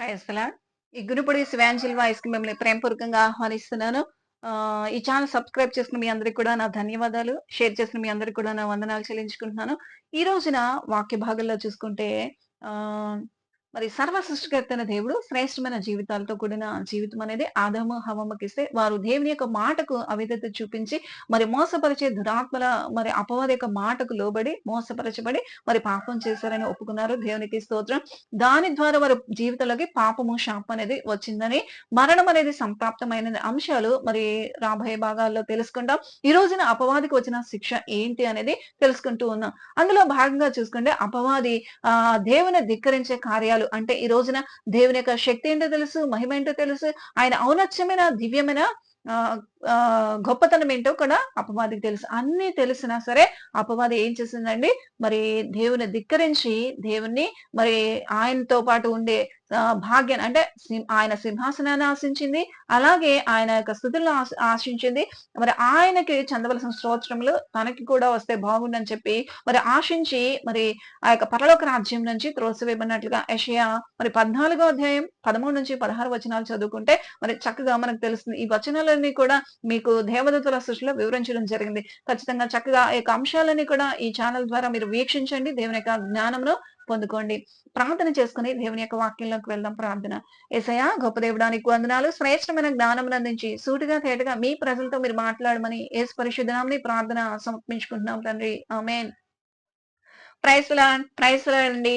Praise ఈ గునుపూడి శివాంజలి వాయిస్కి మిమ్మల్ని ప్రేమపూర్వకంగా ఆహ్వానిస్తున్నాను. ఈ ఛానల్ సబ్స్క్రైబ్ చేసిన మీ అందరికి కూడా నా ధన్యవాదాలు. షేర్ చేసిన మీ అందరికి కూడా నా వందనాలు చెల్లించుకుంటున్నాను. ఈ రోజున వాక్య భాగంలో చూసుకుంటే ఆ మరి సర్వ సృష్టికర్త అయిన దేవుడు శ్రేష్టమైన జీవితాలతో కూడిన జీవితం అనేది ఆదాము హవ్వమ్మకిస్తే వారు దేవుని యొక్క మాటకు అవిధత చూపించి మరి మోసపరిచే దురాత్మల మరి అపవాది యొక్క మాటకు లోబడి మోసపరచబడి మరి పాపం చేశారని ఒప్పుకున్నారు. దేవునికి స్తోత్రం. దాని ద్వారా వారి జీవితంలోకి పాపము, శాపం అనేది వచ్చిందని మరణం అనేది సంప్రాప్తమైన అంశాలు మరి రాబోయే భాగాల్లో తెలుసుకుంటాం. ఈ రోజున అపవాదికి వచ్చిన శిక్ష ఏంటి అనేది తెలుసుకుంటూ ఉన్నాం. అందులో భాగంగా చూసుకుంటే అపవాది ఆ దేవుని ధిక్కరించే కార్యాలు అంటే ఈ రోజున దేవుని యొక్క శక్తి ఏంటో తెలుసు, మహిమ ఏంటో తెలుసు, ఆయన ఔనత్యమైన దివ్యమైన గొప్పతనం ఏంటో కూడా అపవాదికి తెలుసు. అన్ని తెలిసినా సరే అపవాది ఏం చేసిందండి మరి దేవుని ధిక్కరించి దేవుణ్ణి మరి ఆయనతో పాటు ఉండే భాగ్యాన్ని అంటే ఆయన సింహాసనాన్ని ఆశించింది. అలాగే ఆయన యొక్క స్థుతులను ఆశించింది. మరి ఆయనకి చెందవలసిన స్తోత్రములు తనకి కూడా వస్తే బాగుండని చెప్పి మరి ఆశించి మరి ఆ యొక్క పరలోక రాజ్యం నుంచి త్రోసివేయబడినట్లుగా యషయా మరి 14 అధ్యాయం 13-16 వచనాలు చదువుకుంటే మరి చక్కగా మనకు తెలుస్తుంది. ఈ వచనాలన్నీ కూడా మీకు దేవదత్తుల సృష్టిలో వివరించడం జరిగింది. ఖచ్చితంగా చక్కగా ఈ యొక్క అంశాలన్నీ కూడా ఈ ఛానల్ ద్వారా మీరు వీక్షించండి. దేవుని యొక్క జ్ఞానంలో పొందుకోండి. ప్రార్థన చేసుకొని దేవుని యొక్క వాక్యంలోకి వెళ్దాం ప్రార్థన. యేసయ్యా గొప్ప దేవుడానికి వందనాలు. శ్రేష్టమైన జ్ఞానం అందించి సూటిగా తేటగా మీ ప్రజలతో మీరు మాట్లాడమని ఏసు పరిశుద్ధనాన్ని ప్రార్థన సమర్పించుకుంటున్నాం తండ్రి. Amen praise Lord. అండి.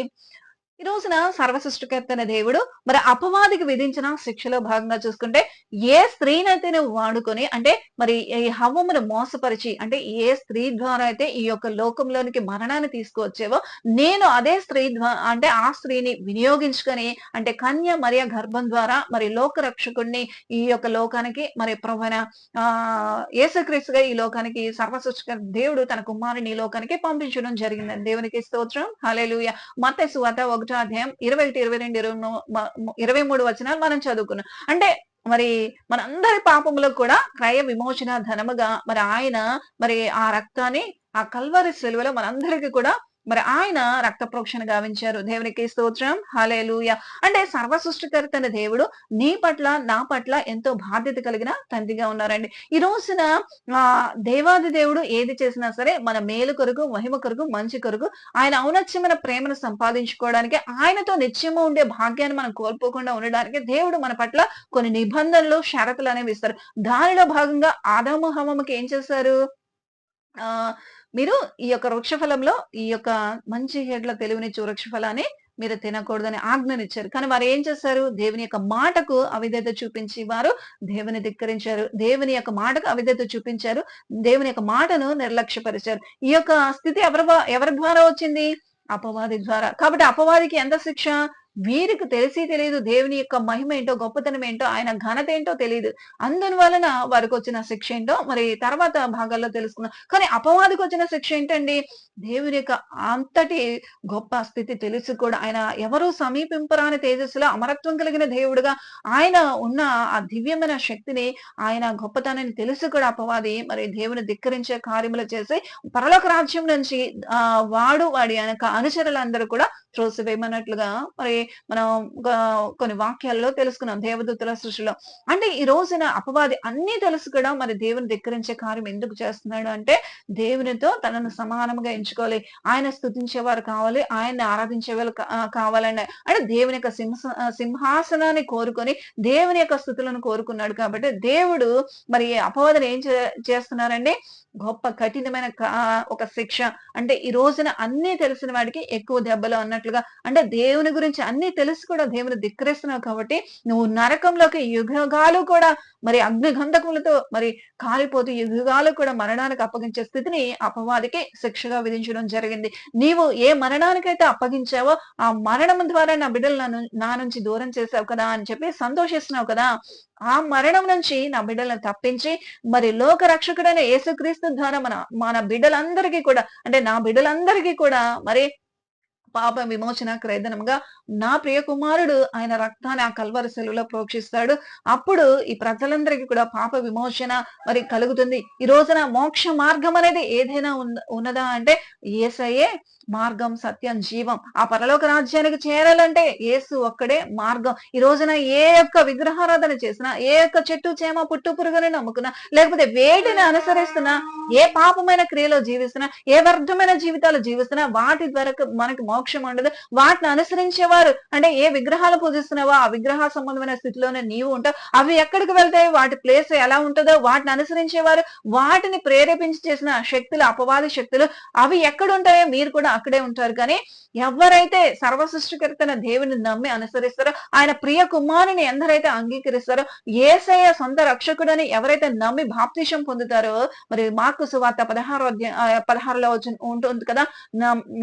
ఈ రోజున సర్వసృష్టికర్తన దేవుడు మరి అపవాదికి విధించిన శిక్షలో భాగంగా చూసుకుంటే ఏ స్త్రీనైతే నువ్వు వాడుకొని అంటే మరి ఈ హవ్వమును మోసపరిచి అంటే ఏ స్త్రీ ద్వారా అయితే ఈ యొక్క లోకంలోనికి మరణాన్ని తీసుకువచ్చేవో నేను అదే స్త్రీ అంటే ఆ స్త్రీని వినియోగించుకొని అంటే కన్య మరియ గర్భం ద్వారా మరి లోక రక్షకుడిని ఈ యొక్క లోకానికి మరి ప్రవణ ఆ ఏసుక్రీస్తుగా ఈ లోకానికి సర్వ దేవుడు తన కుమారుని ఈ లోకానికి పంపించడం జరిగిందని దేవునికి స్తోత్రం. హల్లెలూయా. మత్తయి సువార్త ఒకటో అధ్యాయం ఇరవై ఒకటి ఇరవై రెండు ఇరవై ఇరవై మూడు వచనాలు మనం చదువుకున్నాం. అంటే మరి మనందరి పాపములకు కూడా క్రయ విమోచన ధనముగా మరి ఆయన మరి ఆ రక్తాన్ని ఆ కల్వరి సెలవులో మనందరికీ కూడా మరి ఆయన రక్త ప్రోక్షణ గావించారు. దేవునికి స్తోత్రం. హలేలుయ అంటే సర్వ సృష్టికర్త దేవుడు నీ పట్ల, నా పట్ల ఎంతో బాధ్యత కలిగిన తండ్రిగా ఉన్నారండి. ఈ రోజున ఆ దేవాది దేవుడు ఏది చేసినా సరే మన మేలు కొరకు, మహిమ కొరకు, మంచి కొరకు ఆయన ఔనత్యమైన ప్రేమను సంపాదించుకోవడానికి ఆయనతో నిత్యము ఉండే భాగ్యాన్ని మనం కోల్పోకుండా ఉండడానికి దేవుడు మన పట్ల కొన్ని నిబంధనలు, షరతులు అనేవి ఇస్తారు. దానిలో భాగంగా ఆదాము, హవ్వమ్మకి ఏం చేశారు? ఆ మీరు ఈ యొక్క వృక్ష ఫలంలో ఈ యొక్క మంచి హేడ్ల తెలివినిచ్చు వృక్షఫలాన్ని మీరు తినకూడదని ఆజ్ఞనిచ్చారు. కానీ వారు ఏం చేశారు? దేవుని యొక్క మాటకు అవిధేత చూపించి వారు దేవుని ధిక్కరించారు. దేవుని యొక్క మాటకు అవిధేత చూపించారు. దేవుని యొక్క మాటను నిర్లక్ష్యపరిచారు. ఈ యొక్క స్థితి ఎవరి ఎవరి ద్వారా వచ్చింది? అపవాది ద్వారా. కాబట్టి అపవాదికి ఎంత శిక్ష? వీరికి తెలిసి తెలియదు దేవుని యొక్క మహిమ ఏంటో, గొప్పతనం ఏంటో, ఆయన ఘనత ఏంటో తెలియదు అందువలన వారికొచ్చిన శిక్ష ఏంటో మరి తర్వాత భాగాల్లో తెలుసుకున్నాం కానీ అపవాదికి వచ్చిన శిక్ష ఏంటండి? దేవుని యొక్క అంతటి గొప్ప స్థితి తెలుసు కూడా. ఆయన ఎవరు సమీపింపరాని తేజస్సులో అమరత్వం కలిగిన దేవుడుగా ఆయన ఉన్న ఆ దివ్యమైన శక్తిని ఆయన గొప్పతనాన్ని తెలుసు కూడా అపవాది. మరి దేవుని ధిక్కరించే కార్యములు చేసి పరలోక రాజ్యం నుంచి ఆ వాడు వాడి యొక్క అనుచరులందరూ కూడా త్రోసివేయమన్నట్లుగా మరి మనం కొన్ని వాక్యాల్లో తెలుసుకున్నాం దేవదూతల సృష్టిలో. అంటే ఈ రోజున అపవాది అన్ని తెలుసు కూడా మరి దేవుని ధిక్కరించే కార్యం ఎందుకు చేస్తున్నాడు అంటే దేవునితో తనను సమానంగా ఎంచుకోవాలి. ఆయన స్థుతించేవారు కావాలి. ఆయన్ని ఆరాధించేవాళ్ళు కా కావాలని అంటే దేవుని యొక్క సింహ సింహాసనాన్ని కోరుకొని దేవుని యొక్క స్థుతులను కోరుకున్నాడు కాబట్టి దేవుడు మరి అపవాదం ఏం చే చేస్తున్నారండి? గొప్ప కఠినమైన ఒక శిక్ష. అంటే ఈ రోజున అన్ని తెలిసిన వాడికి ఎక్కువ దెబ్బలు అన్నట్లుగా అంటే దేవుని గురించి అన్ని తెలుసు కూడా దేవుని ధిక్కరిస్తున్నావు కాబట్టి నువ్వు నరకంలోకి యుగాలు కూడా మరి అగ్నిగంధకములతో మరి కాలిపోతూ యుగాలు కూడా మరణానికి అప్పగించే స్థితిని అపవాదికి శిక్షగా విధించడం జరిగింది. నీవు ఏ మరణానికైతే అప్పగించావో ఆ మరణం ద్వారా నా బిడ్డలను నా నుంచి దూరం చేశావు కదా! అని చెప్పి సంతోషిస్తున్నావు కదా! ఆ మరణం నుంచి నా బిడ్డలను తప్పించి మరి లోక రక్షకుడైన యేసుక్రీస్తు ద్వారా మన మన బిడ్డలందరికీ కూడా అంటే నా బిడ్డలందరికీ కూడా మరి పాప విమోచన క్రేదనంగా నా ప్రియ కుమారుడు ఆయన రక్తాన్ని ఆ కల్వర సెలువులో ప్రోక్షిస్తాడు. అప్పుడు ఈ ప్రజలందరికీ కూడా పాప విమోచన మరి కలుగుతుంది. ఈ రోజున మోక్ష మార్గం అనేది ఏదైనా ఉన్నదా అంటే ఏసయే మార్గం సత్యం జీవం ఆ పరలోక రాజ్యానికి చేరాలంటే ఏసు ఒక్కడే మార్గం ఈ రోజున ఏ యొక్క విగ్రహారాధన చేసినా ఏ యొక్క చెట్టు చేమ పుట్టు పురుగుని నమ్ముకున్నా లేకపోతే వేడిని అనుసరిస్తున్నా ఏ పాపమైన క్రియలో జీవిస్తున్నా ఏ వ్యర్థమైన జీవితాలు జీవిస్తున్నా వాటి ద్వారా మనకి మోక్ష ఉండదు. వాటిని అనుసరించేవారు అంటే ఏ విగ్రహాలు పూజిస్తున్నావో ఆ విగ్రహ సంబంధమైన స్థితిలోనే నీవు ఉంటావు. అవి ఎక్కడికి వెళ్తాయి? వాటి ప్లేస్ ఎలా ఉంటుందో వాటిని అనుసరించేవారు. వాటిని ప్రేరేపించి చేసిన శక్తులు అపవాది శక్తులు అవి ఎక్కడ ఉంటాయో మీరు కూడా అక్కడే ఉంటారు. కానీ ఎవరైతే సర్వసృష్టికర్తన దేవుని నమ్మి అనుసరిస్తారో ఆయన ప్రియ కుమారుని ఎందరైతే అంగీకరిస్తారో ఏసయ్య సొంత రక్షకుడని ఎవరైతే నమ్మి బాప్తిషం పొందుతారో మరి మార్కు సువార్త పదహారో అధ్యాయ పదహారులో ఉంటుంది కదా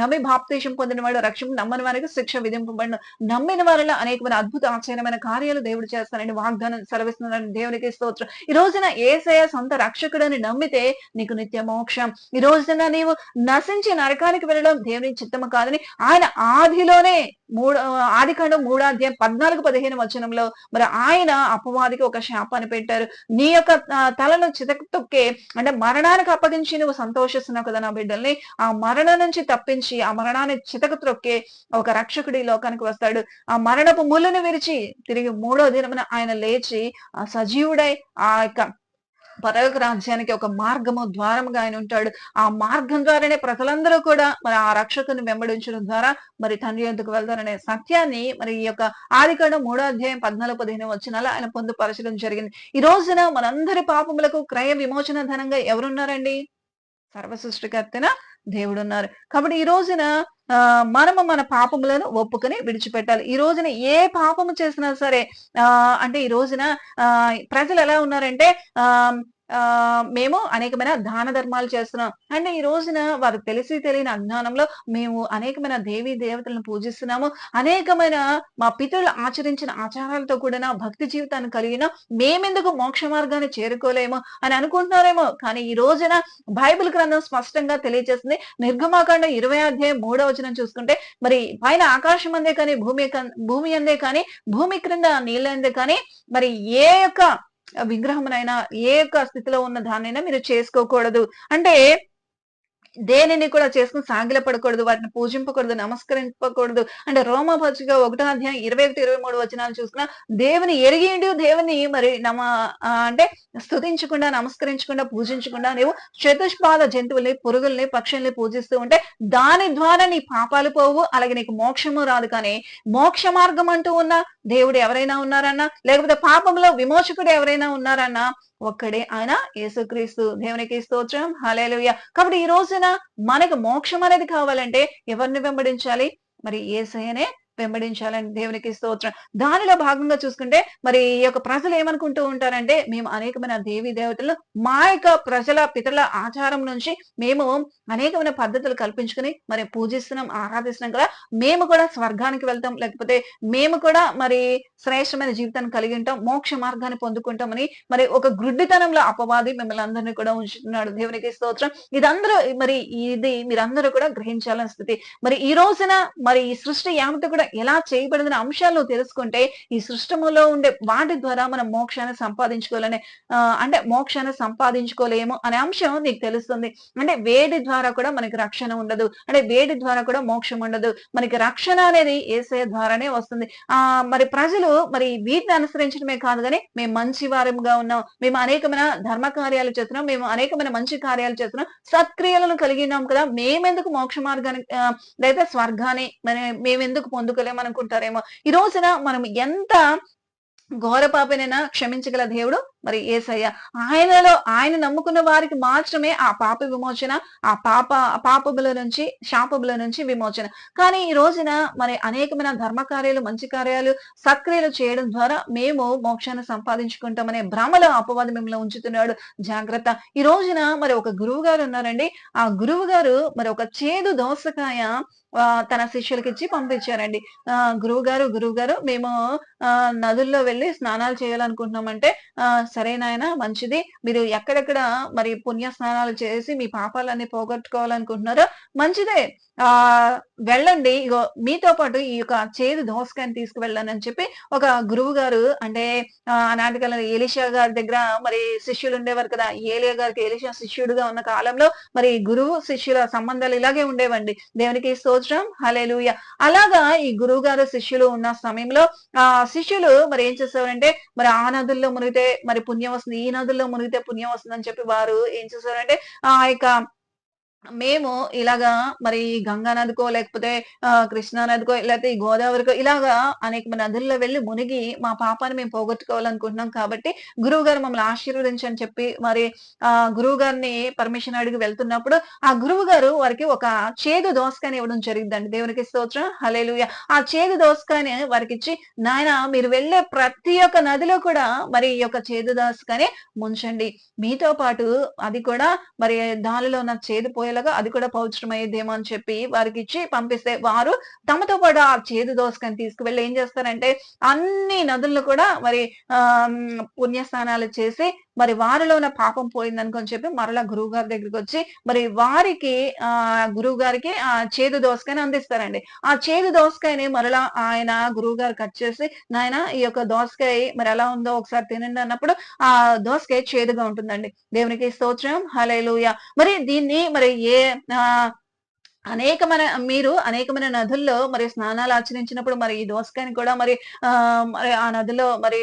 నమ్మి బాప్తిషం పొందిన వాడు రక్షణ నమ్మని వారికి శిక్ష విధింపబడిన. నమ్మిన వారిలో అనేకమైన అద్భుత ఆశ్చర్యమైన కార్యాలు దేవుడు చేస్తానని వాగ్దానం సెలవిస్తున్నారని దేవునికి స్తోత్రం. ఈ రోజున ఏసయ సొంత రక్షకుడని నమ్మితే నీకు నిత్య మోక్షం. ఈ రోజున నీవు నశించి నరకానికి వెళ్ళడం దేవుని చిత్తము కాదని ఆయన ఆదిలోనే మూడు ఆదికాండం మూడో అధ్యాయం పద్నాలుగు పదిహేను వచనంలో మరి ఆయన అపవాదికి ఒక శాపాన్ని పెట్టారు. నీ యొక్క తలను చితక తొక్కే అంటే మరణానికి అప్పగించి నువ్వు సంతోషిస్తున్నావు కదా నా బిడ్డల్ని. ఆ మరణం నుంచి తప్పించి ఆ మరణాన్ని చితక త్రొక్కే ఒక రక్షకుడు ఈ లోకానికి వస్తాడు. ఆ మరణపు ముళ్ళను విరిచి తిరిగి మూడో దినమున ఆయన లేచి ఆ సజీవుడై ఆ యొక్క పరలోక రాజ్యానికి ఒక మార్గము ద్వారముగా ఆయన ఉంటాడు. ఆ మార్గం ద్వారానే ప్రజలందరూ కూడా మరి ఆ రక్షకుని వెంబడించడం ద్వారా మరి తండ్రి ఎందుకు వెళ్తారనే సత్యాన్ని మరి ఈ యొక్క ఆదికాండ మూడో అధ్యాయం పద్నాలుగు పదిహేను వచ్చినాలో ఆయన పొందుపరచడం జరిగింది. ఈ రోజున మనందరి పాపములకు క్రయ విమోచన ధనంగా ఎవరున్నారండి? సర్వ సృష్టికర్తన దేవుడు ఉన్నారు కాబట్టి ఈ రోజున ఆ, మనము మన పాపములను ఒప్పుకొని విడిచిపెట్టాలి. ఈ రోజున ఏ పాపము చేసినా సరే ఆ అంటే ఈ రోజున ఆ ప్రజలు ఎలా ఉన్నారంటే ఆ మేము అనేకమైన దాన ధర్మాలు చేస్తున్నాం. అండ్ ఈ రోజున వారు తెలిసి తెలియని అజ్ఞానంలో మేము అనేకమైన దేవీ దేవతలను పూజిస్తున్నాము. అనేకమైన మా పితరులు ఆచరించిన ఆచారాలతో కూడిన భక్తి జీవితాన్ని కలిగిన మేమెందుకు మోక్ష మార్గాన్ని చేరుకోలేము అని అనుకుంటున్నారేమో. కానీ ఈ రోజున బైబిల్ గ్రంథం స్పష్టంగా తెలియజేస్తుంది. నిర్గమాకాండ ఇరవై అధ్యాయం మూడవ వచనం చూసుకుంటే మరి పైన ఆకాశం అందే కానీ భూమి భూమి అందే కానీ భూమి క్రింద నీళ్ళందే కానీ మరి ఏ యొక్క విగ్రహమునైనా ఏ యొక్క స్థితిలో ఉన్న దాన్నైనా మీరు చేసుకోకూడదు. అంటే దేనిని కూడా చేసుకుని సాగిల పడకూడదు వాటిని పూజింపకూడదు నమస్కరింపకూడదు. అంటే రోమపచ్చిగా ఒకటో అధ్యాయం ఇరవై ఒకటి ఇరవై మూడు వచనాలు చూసినా దేవుని ఎరిగిండు దేవుని మరి నమ అంటే స్తుతించకుండా నమస్కరించకుండా పూజించకుండా నీవు చతుష్పాద జంతువుల్ని పురుగుల్ని పక్షుల్ని పూజిస్తూ ఉంటే దాని ద్వారా నీ పాపాలు పోవు అలాగే నీకు మోక్షము రాదు. కానీ మోక్ష మార్గం అంటూ ఉన్న దేవుడు ఎవరైనా ఉన్నారన్నా? లేకపోతే పాపంలో విమోచకుడు ఎవరైనా ఉన్నారన్నా? ఒక్కడే ఆయన యేసుక్రీస్తు. దేవునికి స్తోత్రం. హలేలుయ కాబట్టి ఈ రోజున మనకు మోక్షం అనేది కావాలంటే ఎవరిని వెంబడించాలి? మరి ఏసయనే వెంబడించాలని దేవునికి స్తోత్రం. దానిలో భాగంగా చూసుకుంటే మరి ఈ యొక్క ప్రజలు ఏమనుకుంటూ ఉంటారంటే మేము అనేకమైన దేవీ దేవతలు మా యొక్క ప్రజల పితరుల ఆచారం నుంచి మేము అనేకమైన పద్ధతులు కల్పించుకుని మరి పూజిస్తున్నాం ఆరాధిస్తున్నాం కదా. మేము కూడా స్వర్గానికి వెళ్తాం లేకపోతే మేము కూడా మరి శ్రేష్టమైన జీవితాన్ని కలిగి ఉంటాం మోక్ష మార్గాన్ని పొందుకుంటామని మరి ఒక గుడ్డితనంలో అపవాది మిమ్మల్ని అందరినీ కూడా ఉంచుతున్నాడు దేవునికి స్తోత్రం. ఇదందరూ మరి ఇది మీరందరూ కూడా గ్రహించాలని స్థితి. మరి ఈ రోజున మరి ఈ సృష్టి యామత కూడా ఎలా చేయబడిన అంశాలు తెలుసుకుంటే ఈ సృష్టములో ఉండే వాటి ద్వారా మనం మోక్షాన్ని సంపాదించుకోవాలనే అంటే మోక్షాన్ని సంపాదించుకోలేము అనే అంశం నీకు తెలుస్తుంది. అంటే వేడి ద్వారా కూడా మనకి రక్షణ ఉండదు. అంటే వేడి ద్వారా కూడా మోక్షం ఉండదు. మనకి రక్షణ అనేది ఏసే ద్వారానే వస్తుంది. ఆ మరి ప్రజలు మరి వీటిని అనుసరించడమే కాదు కానీ మేము మంచి వారంగా ఉన్నాం. మేము అనేకమైన ధర్మ కార్యాలు చేస్తున్నాం. మేము అనేకమైన మంచి కార్యాలు చేస్తున్నాం. సత్క్రియలను కలిగి ఉన్నాం కదా. మేమెందుకు మోక్ష మార్గాన్ని లేదా స్వర్గాన్ని మరి మేమెందుకు పొందుకోలేమనుకుంటారేమో ఈ రోజున మనం ఎంత ఘోర పాపనైనా క్షమించగల దేవుడు మరి ఏసయ్య. ఆయనలో ఆయన నమ్ముకున్న వారికి మాత్రమే ఆ పాప విమోచన ఆ పాప పాపముల నుంచి శాపముల నుంచి విమోచన. కానీ ఈ రోజున మరి అనేకమైన ధర్మ కార్యాలు మంచి కార్యాలు సక్రియలు చేయడం ద్వారా మేము మోక్షాన్ని సంపాదించుకుంటామనే భ్రమలో అపవాదం మిమ్మల్ని ఉంచుతున్నాడు. జాగ్రత్త. ఈ రోజున మరి ఒక గురువు గారు ఉన్నారండి. ఆ గురువు గారు మరి ఒక చేదు దోసకాయ తన శిష్యులకి ఇచ్చి పంపించారండి. ఆ, గురువు గారు గురువు గారు మేము ఆ, నదుల్లో వెళ్ళి స్నానాలు చేయాలనుకుంటున్నామంటే ఆ, సరే నాయన మంచిది. మీరు ఎక్కడెక్కడ మరి పుణ్య స్నానాలు చేసి మీ పాపాలన్నీ పోగొట్టుకోవాలనుకుంటున్నారో మంచిదే. ఆ వెళ్ళండి. ఇగో మీతో పాటు ఈ యొక్క చేదు దోసకాయని తీసుకువెళ్ళానని చెప్పి ఒక గురువు గారు అంటే ఆ, ఆనాటి కాలంలో ఏలిషా గారి దగ్గర మరి శిష్యులు ఉండేవారు కదా ఏలియా గారికి ఏలిషా శిష్యుడుగా ఉన్న కాలంలో మరి గురువు శిష్యుల సంబంధాలు ఇలాగే ఉండేవండి. దేవునికి స్తోత్రం. హలేలుయ అలాగా ఈ గురువు గారు శిష్యులు ఉన్న సమయంలో ఆ శిష్యులు మరి ఏం చేసేవారంటే మరి ఆ నదుల్లో మునిగితే మరి పుణ్యం వస్తుంది ఈ నదుల్లో మునిగితే పుణ్యం వస్తుంది అని చెప్పి వారు ఏం చేసేవారంటే ఆ యొక్క మేము ఇలాగా మరి గంగా నదికో లేకపోతే కృష్ణా నదికో లేకపోతే ఈ గోదావరికో ఇలాగా అనేక నదుల్లో వెళ్ళి మునిగి మా పాపాన్ని మేము పోగొట్టుకోవాలనుకుంటున్నాం కాబట్టి గురువు గారు మమ్మల్ని ఆశీర్వదించని చెప్పి మరి ఆ గురువు గారిని పర్మిషన్ అడిగి వెళ్తున్నప్పుడు ఆ గురువు గారు వారికి ఒక చేదు దోసకాయని ఇవ్వడం జరిగిందండి. దేవునికి స్తోత్రం. హలేలుయ ఆ చేదు దోసకాయని వారికి ఇచ్చి నాయన మీరు వెళ్ళే ప్రతి ఒక్క నదిలో కూడా మరి ఈ యొక్క చేదు దోసకాయని ముంచండి. మీతో పాటు అది కూడా మరి దానిలో ఉన్న చేదు పోయేలాగా అది కూడా పవిత్రమయ్యేదేమో అని చెప్పి వారికి ఇచ్చి పంపిస్తే వారు తమతో పాటు ఆ చేదు దోసకాయని తీసుకువెళ్ళి ఏం చేస్తారంటే అన్ని నదులను కూడా మరి ఆ పుణ్యస్నానాలు చేసి మరి వారిలో ఉన్న పాపం పోయిందనుకొని చెప్పి మరలా గురువు గారి దగ్గరికి వచ్చి మరి వారికి ఆ గురువు గారికి ఆ చేదు దోసకాయని అందిస్తారండి. ఆ చేదు దోసకాయని మరలా ఆయన గురువు గారు కట్ చేసి నాయన ఈ యొక్క దోసకాయ మరి ఎలా ఉందో ఒకసారి తినండి అన్నప్పుడు ఆ దోసకాయ చేదుగా ఉంటుందండి. దేవునికి స్తోత్రం. హలేలుయ మరి దీన్ని మరి ఏ ఆ అనేకమైన మీరు అనేకమైన నదుల్లో మరి స్నానాలు ఆచరించినప్పుడు మరి ఈ దోసకాయని కూడా మరి ఆ మరి ఆ నదిలో మరి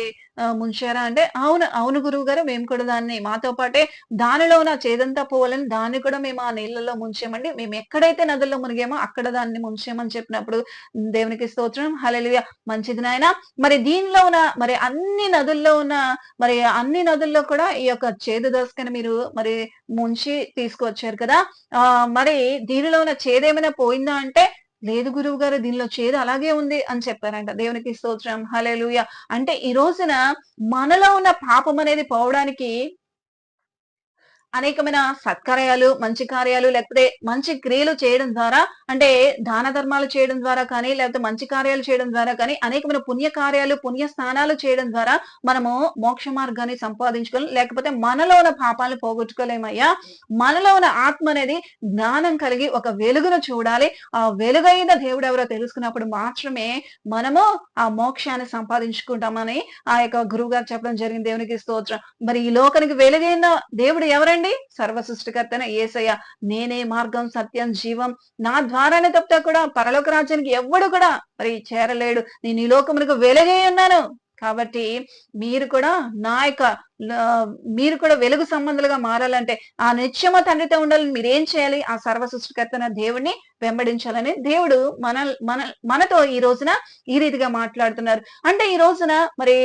ముంచారా? అంటే అవును అవును గురువు గారు మేము కూడా దాన్ని మాతో పాటే దానిలో ఉన్న చేదంతా పోవాలని దాన్ని కూడా మేము ఆ నీళ్ళలో ముంచామండి. మేము ఎక్కడైతే నదుల్లో మునిగామో అక్కడ దాన్ని ముంచామని చెప్పినప్పుడు దేవునికి స్తోత్రం. హల్లెలూయా. మంచిది నాయన. మరి దీనిలో ఉన్న మరి అన్ని నదుల్లో ఉన్న మరి అన్ని నదుల్లో కూడా ఈ యొక్క చేదు దోసకని మీరు మరి ముంచి తీసుకువచ్చారు కదా. ఆ మరి దీనిలో ఉన్న చేదేమైనా పోయిందా అంటే లేదు గురువు గారు దీనిలో చేదు అలాగే ఉంది అని చెప్పారంట. దేవునికి స్తోత్రం. హలేలుయ అంటే ఈ రోజున మనలో ఉన్న పాపం అనేది పోవడానికి అనేకమైన సత్కార్యాలు మంచి కార్యాలు లేకపోతే మంచి క్రియలు చేయడం ద్వారా అంటే దాన ధర్మాలు చేయడం ద్వారా కానీ లేకపోతే మంచి కార్యాలు చేయడం ద్వారా కానీ అనేకమైన పుణ్య కార్యాలు పుణ్య స్నానాలు చేయడం ద్వారా మనము మోక్ష మార్గాన్ని సంపాదించుకోలేం లేకపోతే మనలో ఉన్న పాపాలను పోగొట్టుకోలేమయ్యా? మనలో ఉన్న ఆత్మ అనేది జ్ఞానం కలిగి ఒక వెలుగును చూడాలి. ఆ వెలుగైన దేవుడు ఎవరో తెలుసుకున్నప్పుడు మాత్రమే మనము ఆ మోక్షాన్ని సంపాదించుకుంటామని ఆ యొక్క గురువు గారు చెప్పడం జరిగింది. దేవునికి స్తోత్రం. మరి ఈ లోకానికి వెలుగైన దేవుడు ఎవరైనా చూడండి. సర్వ సృష్టికర్తన ఏసయ్య నేనే మార్గం సత్యం జీవం. నా ద్వారానే తప్పితే కూడా పరలోక రాజ్యానికి ఎవడు కూడా మరి చేరలేడు. నేను ఈ లోకమునకు వెలుగై ఉన్నాను. కాబట్టి మీరు కూడా నా యొక్క మీరు కూడా వెలుగు సంబంధులుగా మారాలంటే ఆ నిత్యమ తండ్రితో ఉండాలని మీరేం చేయాలి? ఆ సర్వ సృష్టికర్తన దేవుడిని వెంబడించాలని దేవుడు మన మన మనతో ఈ రోజున ఈ రీతిగా మాట్లాడుతున్నారు. అంటే ఈ రోజున మరి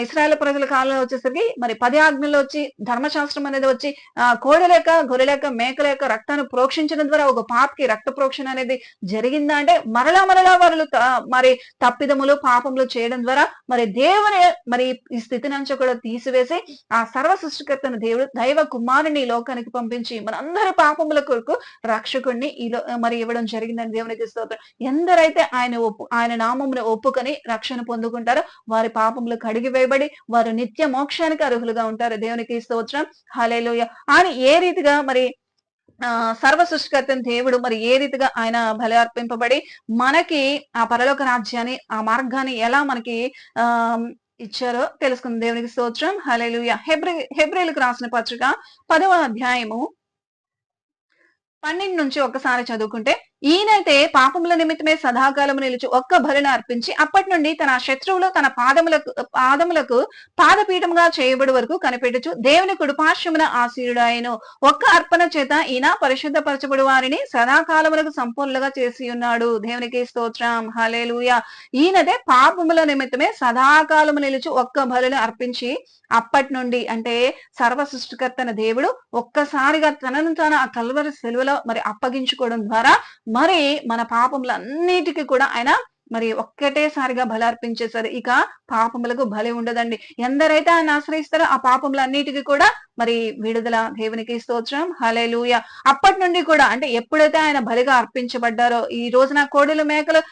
ఇస్రాయల్ ప్రజల కాలంలో వచ్చేసరికి మరి పది ఆజ్ఞలు వచ్చి ధర్మశాస్త్రం అనేది వచ్చి ఆ కోడి లేక గొర్రె లేక మేక లేక రక్తాన్ని ప్రోక్షించడం ద్వారా ఒక పాపకి రక్త ప్రోక్షణ అనేది జరిగిందా అంటే మరలా మరలా వారు మరి తప్పిదములు పాపములు చేయడం ద్వారా మరి దేవుని మరి ఈ స్థితి నుంచి కూడా తీసివేసి ఆ సర్వ సృష్టికర్తను దేవుడు దైవ కుమారుని ఈ లోకానికి పంపించి మన అందరి పాపముల కొరకు రక్షకుడిని ఈ మరి ఇవ్వడం జరిగిందని దేవునికి స్తోత్రం. ఎందరైతే ఆయన ఒప్పు ఆయన నామమును ఒప్పుకొని రక్షణ పొందుకుంటారో వారి పాపములు కడిగి వేయబడి వారు నిత్య మోక్షానికి అర్హులుగా ఉంటారు. దేవునికి స్తోత్రం. హలేలుయ ఆయన ఏ రీతిగా మరి ఆ సర్వ సృష్టికర్తని దేవుడు మరి ఏ రీతిగా ఆయన బలి అర్పింపబడి మనకి ఆ పరలోక రాజ్యాన్ని ఆ మార్గాన్ని ఎలా మనకి ఆ ఇచ్చారో తెలుసుకుంది. దేవునికి స్తోత్రం. హలేలుయ హెబ్రి హెబ్రిలకు రాసిన పత్రిక పదవ అధ్యాయము పన్నెండు నుంచి ఒకసారి చదువుకుంటే ఈయనైతే పాపముల నిమిత్తమే సదాకాలము నిలిచి ఒక్క బలిని అర్పించి అప్పటి నుండి తన శత్రువులు తన పాదములకు పాదములకు పాదపీఠముగా చేయబడి వరకు కనిపెట్టుచు దేవుని కుడుపాశ్యమున ఆశీయుడాయను ఒక్క అర్పణ చేత ఈయన పరిశుద్ధపరచబడి వారిని సదాకాలములకు సంపూర్ణగా చేసి ఉన్నాడు. దేవునికి స్తోత్రం. హలేలుయ ఈయనదే పాపముల నిమిత్తమే సదాకాలము నిలిచి ఒక్క బలిని అర్పించి అప్పటి నుండి అంటే సర్వ సృష్టికర్తన దేవుడు ఒక్కసారిగా తనను తాను ఆ కల్వరి సెలవులో మరి అప్పగించుకోవడం ద్వారా మరి మన పాపములన్నిటికీ కూడా ఆయన మరి ఒక్కటేసారిగా బలార్పించేశారు. ఇక పాపములకు బలి ఉండదండి. ఎందరైతే ఆయన ఆశ్రయిస్తారో ఆ పాపములన్నిటికీ కూడా మరి విడుదల దేవునికి స్తోత్రం. హలేలుయ అప్పటి నుండి కూడా అంటే ఎప్పుడైతే ఆయన బలిగా అర్పించబడ్డారో ఈ రోజున కోడిలు మేకలు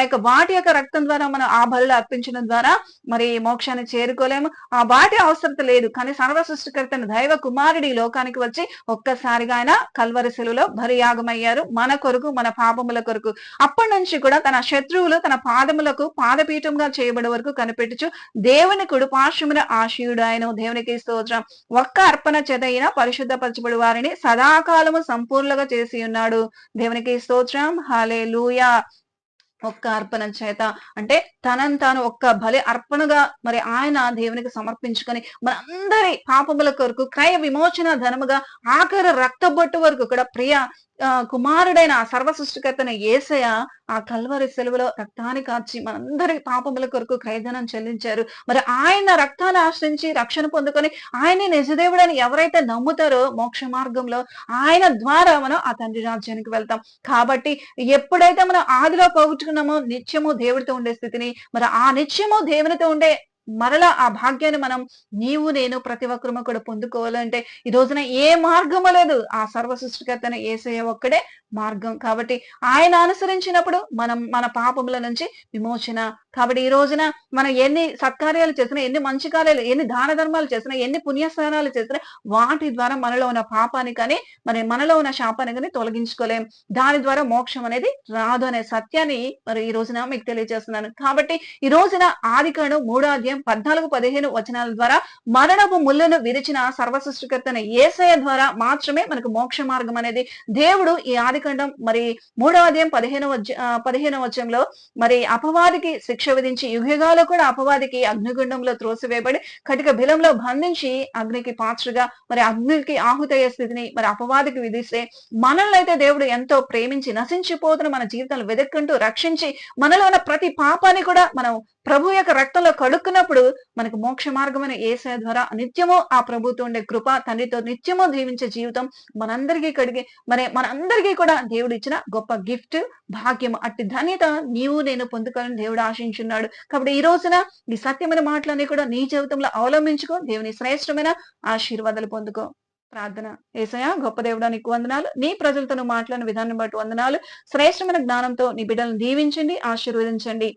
యొక్క వాటి యొక్క రక్తం ద్వారా మనం ఆ బలులు అర్పించడం ద్వారా మరి మోక్షాన్ని చేరుకోలేము. ఆ వాటి అవసరత లేదు. కానీ సర్వ సృష్టికర్తన దైవ కుమారుడి లోకానికి వచ్చి ఒక్కసారిగా ఆయన కల్వరి సెలువులో బలియాగమయ్యారు. మన కొరకు మన పాపముల కొరకు. అప్పటి నుంచి కూడా తన శత్రువులు తన పాదములకు పాదపీఠంగా చేయబడే వరకు కనిపెట్టుచు దేవుని కుడు పార్శ్వమున ఆశయుడు ఆయన. దేవునికి స్తోత్రం. ఒక్క అర్పణ చెదైన పరిశుద్ధపరచబడి వారిని సదాకాలము సంపూర్ణగా చేసి ఉన్నాడు. దేవునికి స్తోత్రం. హాలే ఒక్క అర్పణ చేత. అంటే తనని తాను ఒక్క బలి అర్పణగా మరి ఆయన దేవునికి సమర్పించుకొని మనందరి పాపముల కొరకు క్రయ విమోచన ధనముగా ఆఖరి రక్తబొట్టు వరకు కూడా ప్రియ కుమారుడైన ఆ సర్వ సృష్టికర్తన ఏసయ ఆ కల్వరి సెలవులో రక్తాన్ని కార్చి మనందరి పాపముల కొరకు ఖైదనం చెల్లించారు. మరి ఆయన రక్తాన్ని ఆశ్రయించి రక్షణ పొందుకొని ఆయనే నిజదేవుడని ఎవరైతే నమ్ముతారో మోక్ష మార్గంలో ఆయన ద్వారా మనం ఆ తండ్రి రాజ్యానికి వెళ్తాం. కాబట్టి ఎప్పుడైతే మనం ఆదిలో పోగొట్టుకున్నామో నిత్యము దేవుడితో ఉండే స్థితిని మరి ఆ నిత్యము దేవునితో ఉండే మరలా ఆ భాగ్యాన్ని మనం నీవు నేను ప్రతి ఒక్కరము కూడా పొందుకోవాలంటే ఈ రోజున ఏ మార్గము లేదు. ఆ సర్వ సృష్టికర్తన ఏసయ్య ఒక్కడే మార్గం. కాబట్టి ఆయన అనుసరించినప్పుడు మనం మన పాపముల నుంచి విమోచన. కాబట్టి ఈ రోజున మనం ఎన్ని సత్కార్యాలు చేసినా ఎన్ని మంచి కార్యాలు ఎన్ని దాన ధర్మాలు చేసినా ఎన్ని పుణ్యస్నానాలు చేసినా వాటి ద్వారా మనలో ఉన్న పాపాన్ని కానీ మరి మనలో ఉన్న శాపాన్ని కానీ తొలగించుకోలేం. దాని ద్వారా మోక్షం అనేది రాదు అనే సత్యాన్ని మరి ఈ రోజున మీకు తెలియజేస్తున్నాను. కాబట్టి ఈ రోజున ఆదికాండం మూడో అధ్యాయం పద్నాలుగు పదిహేను వచనాల ద్వారా మరణపు ముళ్ళను విరిచిన సర్వసృష్టికర్తన ఏసయ ద్వారా మాత్రమే మనకు మోక్ష మార్గం అనేది దేవుడు ఈ ఆదికాండం మరి మూడో అధ్యాయం పదిహేను పదిహేను వచనంలో మరి అపవాదికి శిక్ష విధించి యుగయుగాలు కూడా అపవాదికి అగ్నిగుండంలో త్రోసివేయబడి కటిక బిలంలో బంధించి అగ్నికి పాత్రగా మరి అగ్నికి ఆహుతయ్యే స్థితిని మరి అపవాదికి విధిస్తే మనల్ని అయితే దేవుడు ఎంతో ప్రేమించి నశించిపోతున్న మన జీవితాలు వెదక్కుంటూ రక్షించి మనలో ఉన్న ప్రతి పాపాన్ని కూడా మనం ప్రభు యొక్క రక్తంలో కడుక్కున్నప్పుడు మనకు మోక్ష మార్గమైన ఏసయ ద్వారా నిత్యము ఆ ప్రభుతో ఉండే కృప తండ్రితో నిత్యము జీవించే జీవితం మనందరికీ కడిగి మరి మనందరికీ కూడా దేవుడు ఇచ్చిన గొప్ప గిఫ్ట్ భాగ్యం. అట్టి ధన్యత నీవు నేను పొందుకోవాలని దేవుడు ఆశించున్నాడు. కాబట్టి ఈ రోజున ఈ సత్యమైన మాటలన్నీ కూడా నీ జీవితంలో అవలంబించుకో. దేవుని శ్రేష్టమైన ఆశీర్వాదాలు పొందుకో. ప్రార్థన. ఏసయ గొప్ప దేవుడా నీకు వందనాలు. నీ ప్రజలతో మాట్లాడిన విధానం బట్టి వందనాలు. శ్రేష్టమైన జ్ఞానంతో నీ బిడ్డలను దీవించండి ఆశీర్వదించండి.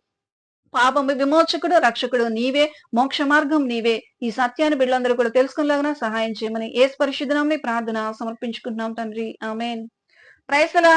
పాపము విమోచకుడు రక్షకుడు నీవే మోక్ష మార్గం నీవే. ఈ సత్యాన్ని బిడ్డలందరూ కూడా తెలుసుకునేలాగా సహాయం చేయమని ఏ పరిశుద్ధనాన్ని ప్రార్థన సమర్పించుకుంటున్నాం తండ్రి. ఆమెన్. ప్రైసలా